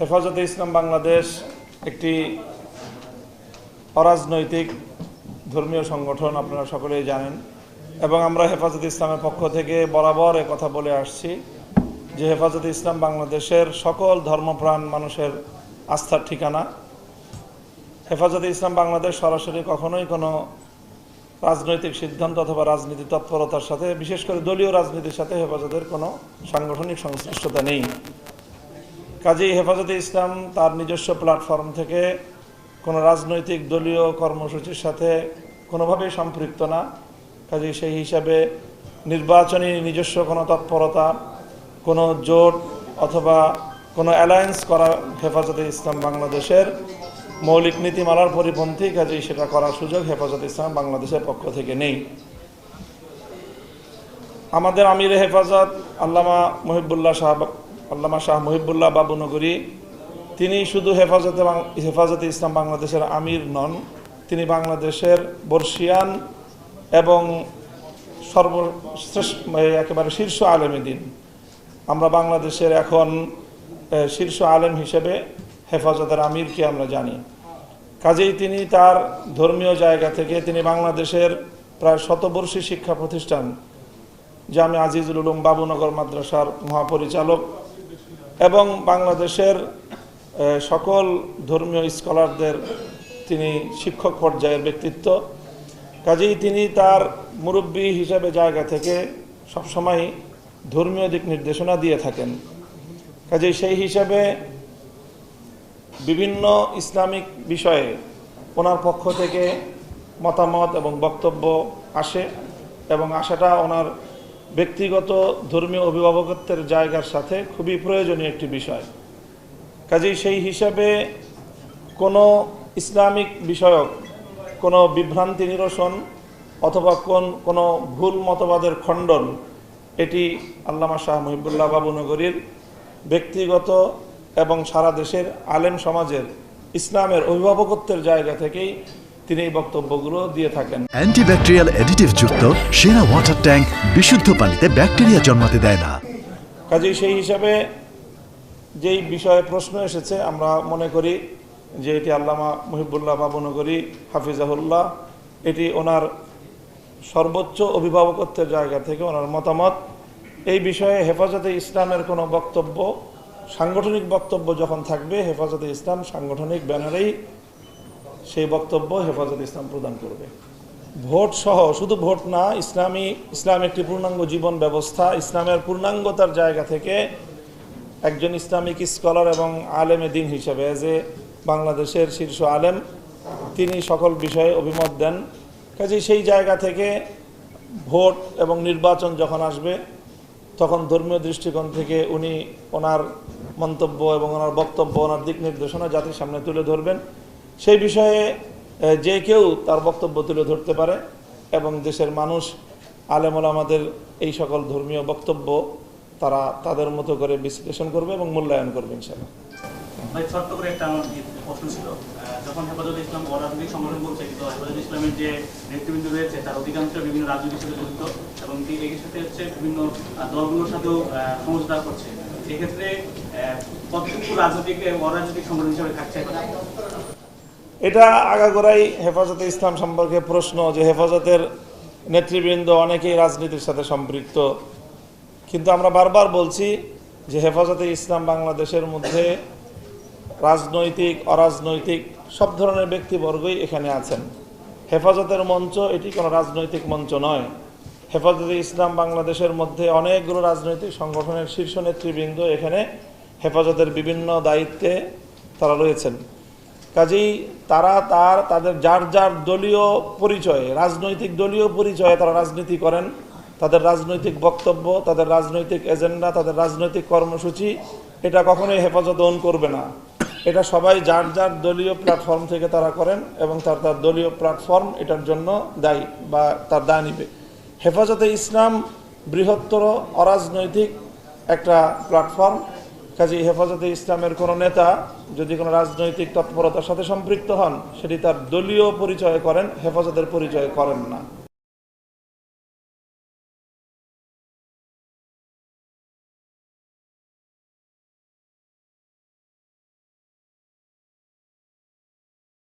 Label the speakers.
Speaker 1: হেফাজতে ইসলাম বাংলাদেশ একটি অরাজনৈতিক ধর্মীয় সংগঠন, আপনারা সকলেই জানেন। এবং আমরা হেফাজতে ইসলামের পক্ষ থেকে বরাবর কথা বলে আসছি যে হেফাজতে ইসলাম বাংলাদেশের সকল ধর্মপ্রাণ মানুষের আস্থার ঠিকানা। হেফাজতে ইসলাম বাংলাদেশ সরাসরি কখনোই কোনো রাজনৈতিক সিদ্ধান্ত অথবা রাজনীতি তৎপরতার সাথে, বিশেষ করে দলীয় রাজনীতির সাথে হেফাজতের কোনো সাংগঠনিক সংশ্লিষ্টতা নেই। কাজেই হেফাজতে ইসলাম তার নিজস্ব প্ল্যাটফর্ম থেকে কোনো রাজনৈতিক দলীয় কর্মসূচির সাথে কোনোভাবেই সম্পৃক্ত না। কাজেই সেই হিসাবে নির্বাচনী নিজস্ব কোনো তৎপরতা, কোনো জোট অথবা কোনো অ্যালায়েন্স করা হেফাজতে ইসলাম বাংলাদেশের মৌলিক নীতিমালার পরিপন্থী, কাজেই সেটা করার সুযোগ হেফাজতে ইসলাম বাংলাদেশের পক্ষ থেকে নেই। আমাদের আমির হেফাজত আল্লামা মহিবুল্লাহ শাহ আল্লামা শাহ মহিবুল্লাহ বাবুনগরী, তিনি শুধু হেফাজতে হেফাজতে ইসলাম বাংলাদেশের আমির নন, তিনি বাংলাদেশের বর্ষিয়ান এবং সর্বশ্রেষ্ঠ একেবারে শীর্ষ আলেমী দিন। আমরা বাংলাদেশের এখন শীর্ষ আলেম হিসেবে হেফাজতের আমিরকে আমরা জানি। কাজেই তিনি তার ধর্মীয় জায়গা থেকে তিনি বাংলাদেশের প্রায় শতবর্ষী শিক্ষা প্রতিষ্ঠান, জামে আজিজুল উলুম বাবুনগর মাদ্রাসার মহাপরিচালক এবং বাংলাদেশের সকল ধর্মীয় স্কলারদের তিনি শিক্ষক পর্যায়ের ব্যক্তিত্ব। কাজেই তিনি তার মুরব্বী হিসাবে জায়গা থেকে সবসময় ধর্মীয় দিক নির্দেশনা দিয়ে থাকেন। কাজেই সেই হিসাবে বিভিন্ন ইসলামিক বিষয়ে ওনার পক্ষ থেকে মতামত এবং বক্তব্য আসে এবং আসাটা ওনার ব্যক্তিগত ধর্মীয় অভিভাবকত্বের জায়গার সাথে খুবই প্রয়োজনীয় একটি বিষয়। কাজেই সেই হিসাবে কোনো ইসলামিক বিষয়ক, কোনো বিভ্রান্তি নিরসন অথবা কোন, কোনো ভুল মতবাদের খণ্ডন, এটি আল্লামা শাহ মহিবুল্লাহ বাবুনগরীর ব্যক্তিগত এবং সারা দেশের আলেম সমাজের ইসলামের অভিভাবকত্বের জায়গা থেকেই তিনি এই বক্তব্যগুলো দিয়ে থাকেন।
Speaker 2: অ্যান্টিব্যাকটেরিয়াল অ্যাডিটিভ যুক্ত সেরা ওয়াটার ট্যাঙ্ক বিশুদ্ধ পানিতে ব্যাকটেরিয়া জন্মাতে দেয় না।
Speaker 1: কাজেই সেই হিসাবে যেই বিষয়ে প্রশ্ন এসেছে আমরা মনে করি যে এটি আল্লামা মহিবুল্লাহ বাবুনগরী হাফিজাহুল্লাহ এটি ওনার সর্বোচ্চ অভিভাবকত্বের জায়গা থেকে ওনার মতামত। এই বিষয়ে হেফাজতে ইসলামের কোনো বক্তব্য সাংগঠনিক বক্তব্য যখন থাকবে হেফাজতে ইসলাম সাংগঠনিক ব্যানারেই সেই বক্তব্য হেফাজতে ইসলাম প্রদান করবে। ভোট সহ, শুধু ভোট না, ইসলামী, ইসলাম একটি পূর্ণাঙ্গ জীবন ব্যবস্থা। ইসলামের পূর্ণাঙ্গতার জায়গা থেকে একজন ইসলামিক স্কলার এবং আলেমে দিন হিসেবে যে বাংলাদেশের শীর্ষ আলেম, তিনি সকল বিষয়ে অভিমত দেন। কাজেই সেই জায়গা থেকে ভোট এবং নির্বাচন যখন আসবে, তখন ধর্মীয় দৃষ্টিকোণ থেকে উনি ওনার মন্তব্য এবং ওনার বক্তব্য, ওনার দিক নির্দেশনা জাতির সামনে তুলে ধরবেন। সেই বিষয়ে যে কেউ তার বক্তব্য তুলে ধরতে পারে এবং দেশের মানুষ আলেমল আমাদের এই সকল ধর্মীয় বক্তব্য তারা তাদের মতো করে বিশ্লেষণ করবে এবং মূল্যায়ন করবে, ইনশাআল্লাহ।
Speaker 3: ছিল। যখন ইসলাম বলছে ইসলামের যে রয়েছে, তার অধিকাংশ বিভিন্ন এবং হচ্ছে বিভিন্ন হিসেবে?
Speaker 1: এটা আগাগোড়াই হেফাজতে ইসলাম সম্পর্কে প্রশ্ন যে হেফাজতের নেতৃবৃন্দ অনেকেই রাজনীতির সাথে সম্পৃক্ত। কিন্তু আমরা বারবার বলছি যে হেফাজতে ইসলাম বাংলাদেশের মধ্যে রাজনৈতিক, অরাজনৈতিক সব ধরনের ব্যক্তিবর্গই এখানে আছেন। হেফাজতের মঞ্চ এটি কোনো রাজনৈতিক মঞ্চ নয়। হেফাজতে ইসলাম বাংলাদেশের মধ্যে অনেকগুলো রাজনৈতিক সংগঠনের শীর্ষ নেতৃবৃন্দ এখানে হেফাজতের বিভিন্ন দায়িত্বে তারা রয়েছেন। কাজেই তারা তার, তাদের যার যার দলীয় পরিচয়ে, রাজনৈতিক দলীয় পরিচয়ে তারা রাজনীতি করেন। তাদের রাজনৈতিক বক্তব্য, তাদের রাজনৈতিক এজেন্ডা, তাদের রাজনৈতিক কর্মসূচি, এটা কখনোই হেফাজত অন করবে না। এটা সবাই যার যার দলীয় প্ল্যাটফর্ম থেকে তারা করেন এবং তার তার দলীয় প্ল্যাটফর্ম এটার জন্য দায়ী বা তার দায় নিবে। হেফাজতে ইসলাম বৃহত্তর অরাজনৈতিক একটা প্ল্যাটফর্ম কাজী হেফাজতে ইসলামের কোনো নেতা যদি কোনো রাজনৈতিক তৎপরতার সাথে সম্পৃক্ত হন, সেটি তার দলীয় পরিচয় করেন, হেফাজতের পরিচয় করেন না।